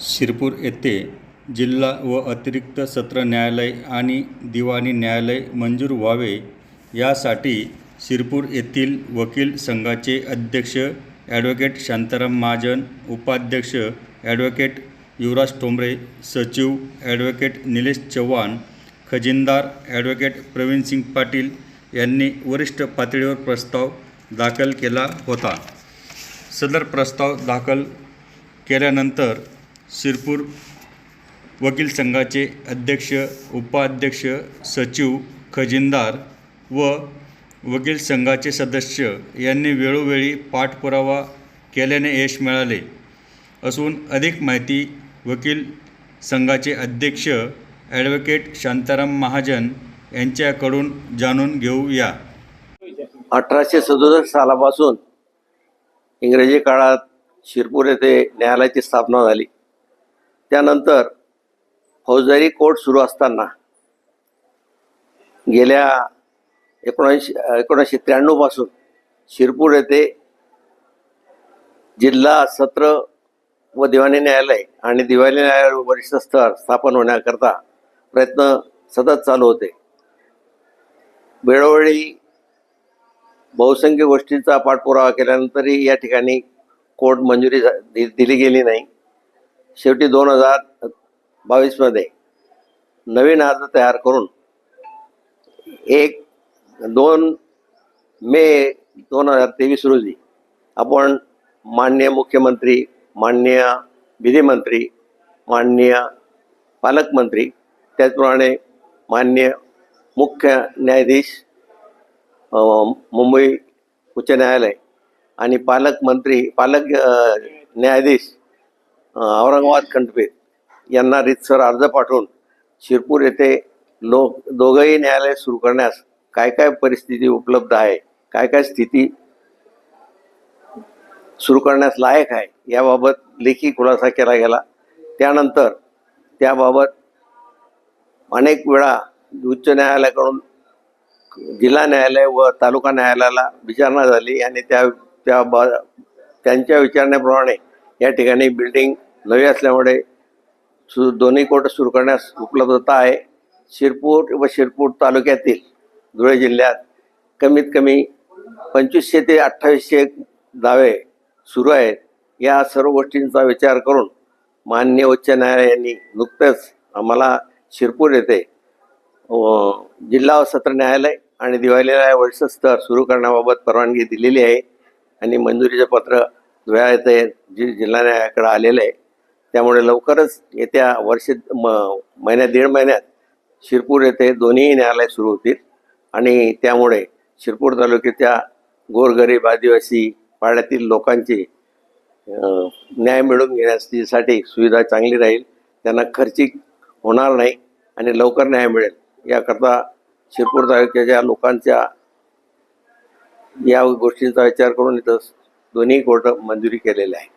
शिरपूर येथे जिल्हा व अतिरिक्त सत्र न्यायालय आणि दिवाणी न्यायालय मंजूर व्हावे यासाठी शिरपूर येथील वकील संघाचे अध्यक्ष ॲडव्होकेट शांताराम महाजन उपाध्यक्ष ॲडव्होकेट युवराज ठोंबरे सचिव ॲडव्होकेट निलेश चव्हाण खजिनदार ॲडव्होकेट प्रवीणसिंग पाटील यांनी वरिष्ठ पातळीवर प्रस्ताव दाखल केला होता. सदर प्रस्ताव दाखल केल्यानंतर शिरपूर वकील संघाचे अध्यक्ष उपाध्यक्ष सचिव खजिनदार व वकील संघाचे सदस्य यांनी वेळोवेळी पाठपुरावा केल्याने यश मिळाले. असून अधिक माहिती वकील संघाचे अध्यक्ष ॲडव्होकेट शांताराम महाजन यांच्याकडून जाणून घेऊया. अठराशे सदुसष्ट सालापासून इंग्रजी काळात शिरपूर येथे न्यायालयाची स्थापना झाली. त्यानंतर फौजदारी कोर्ट सुरू असताना गेल्या एकोणीसशे एकोणीसशे त्र्याण्णवपासून शिरपूर येथे जिल्हा सत्र व दिवाणी न्यायालय आणि दिवाणी न्यायालय वरिष्ठ स्तर स्थापन होण्याकरता प्रयत्न सतत चालू होते. वेळोवेळी बहुसंख्य गोष्टींचा पाठपुरावा केल्यानंतरही या ठिकाणी कोर्ट मंजुरी दि- दिली गेली नाही. शेवटी दोन हजार बावीसमध्ये नवीन अर्ज तयार करून एक दोन मे दोन हजार तेवीस रोजी आपण माननीय मुख्यमंत्री माननीय विधिमंत्री माननीय पालकमंत्री त्याचप्रमाणे मान्य मुख्य न्यायाधीश मुंबई उच्च न्यायालय आणि पालकमंत्री पालक न्यायाधीश औरंगाबाद खंडपीठ यांना रितसर अर्ज पाठवून शिरपूर येथे लोक दोघंही न्यायालय सुरू करण्यास काय काय परिस्थिती उपलब्ध आहे काय काय स्थिती सुरू करण्यास लायक आहे याबाबत लेखी खुलासा केला गेला. त्यानंतर त्याबाबत अनेक वेळा उच्च न्यायालयाकडून जिल्हा न्यायालय व तालुका न्यायालयाला विचारणा झाली आणि त्या त्या बा त्यांच्या विचारण्याप्रमाणे या ठिकाणी बिल्डिंग नवी असल्यामुळे सु दोन्ही कोर्ट सुरू करण्यास उपलब्धता आहे. शिरपूर व शिरपूर तालुक्यातील धुळे जिल्ह्यात कमीत कमी पंचवीसशे ते अठ्ठावीसशे दावे सुरू आहेत. या सर्व गोष्टींचा विचार करून माननीय उच्च न्यायालयाने नुकतंच आम्हाला शिरपूर येथे जिल्हा व सत्र न्यायालय आणि दिवाळीला न्यायालय वरिष्ठ स्तर सुरू करण्याबाबत परवानगी दिलेली आहे. आणि मंजुरीचे पत्र धुळ्या येथे जि जिल्हा न्यायाकडं आलेलं आहे त्यामुळे लवकरच येत्या वर्ष म महिन्यात दीड महिन्यात शिरपूर येथे दोन्ही न्यायालय सुरू होतील. आणि त्यामुळे शिरपूर तालुक्याच्या गोरगरीब आदिवासी पाड्यातील लोकांची न्याय मिळवून घेण्यासाठी सुविधा चांगली राहील. त्यांना खर्चिक होणार नाही आणि लवकर न्याय मिळेल. याकरता शिरपूर तालुक्याच्या लोकांच्या या गोष्टींचा विचार करून इथं दोन्ही कोर्ट मंजुरी केलेल्या आहे